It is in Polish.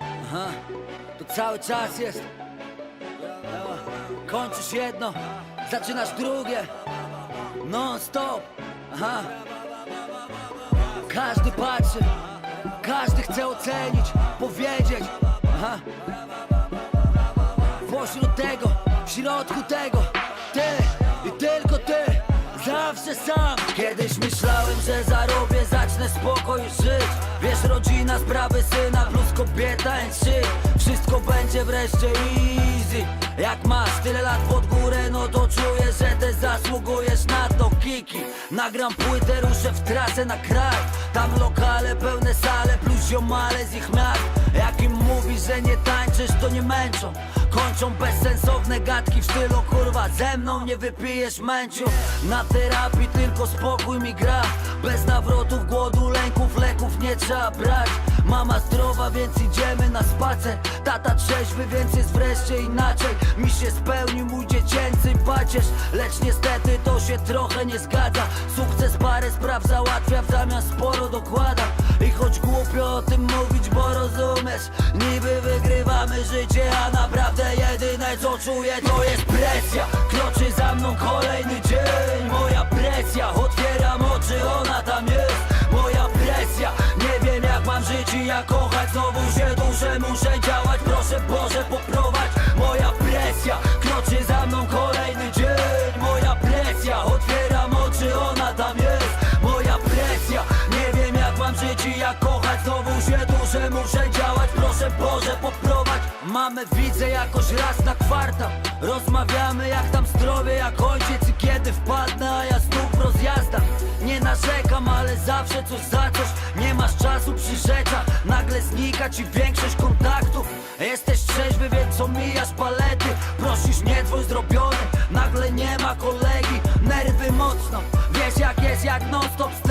Aha, to cały czas jest. Kończysz jedno, zaczynasz drugie. Non stop. Aha. Każdy patrzy, każdy chce ocenić, powiedzieć. Aha. Pośród tego, w środku tego, ty i tylko ty. Zawsze sam Kiedyś myślałem, że zarobię, zacznę spokojnie żyć. Wiesz, rodzina, sprawy syna plus kobieta and shit Wszystko będzie wreszcie easy. Jak masz tyle lat pod górę, no to czuję, że też zasługujesz na to Kiki, nagram płytę, ruszę w trasę na kraj. Tam lokale, pełne sale, plus ziomale z ich miast. Jak im mówisz, że nie tańczysz, to nie męczą. Kończą bezsensowne gadki w stylu kurwa Ze mną nie wypijesz męciu. Na terapii tylko spokój mi gra. Bez nawrotów, trzeba brać Mama zdrowa, więc idziemy na spacer. Tata trzeźwy, więc jest wreszcie inaczej. Mi się spełnił mój dziecięcy pacierz. Lecz niestety to się trochę nie zgadza. Sukces parę spraw załatwia, w zamian sporo dokłada I choć głupio o tym mówić, bo rozumiesz Niby wygrywamy życie, a naprawdę jedyne co czuję to jest presja jak kochać Znowu się duszę, muszę działać, proszę Boże poprowadź. Moja presja, kroczy za mną kolejny dzień. Moja presja, otwieram oczy, ona tam jest. Moja presja, nie wiem jak mam żyć i jak kochać Znowu się duszę, muszę działać, proszę Boże poprowadź. Mamy widzę jakoś raz na kwartał. Rozmawiamy jak tam zdrowie, jak ojciec i kiedy wpadnę A ja znów w rozjazdach Nie narzekam, ale zawsze coś za coś. Nie masz czasu przy znika ci większość kontaktów. Jesteś trzeźwy, więc omijasz palety. Prosisz nie twój zrobiony. Nagle nie ma kolegi. Nerwy mocno. Wiesz jak jest, jak non stop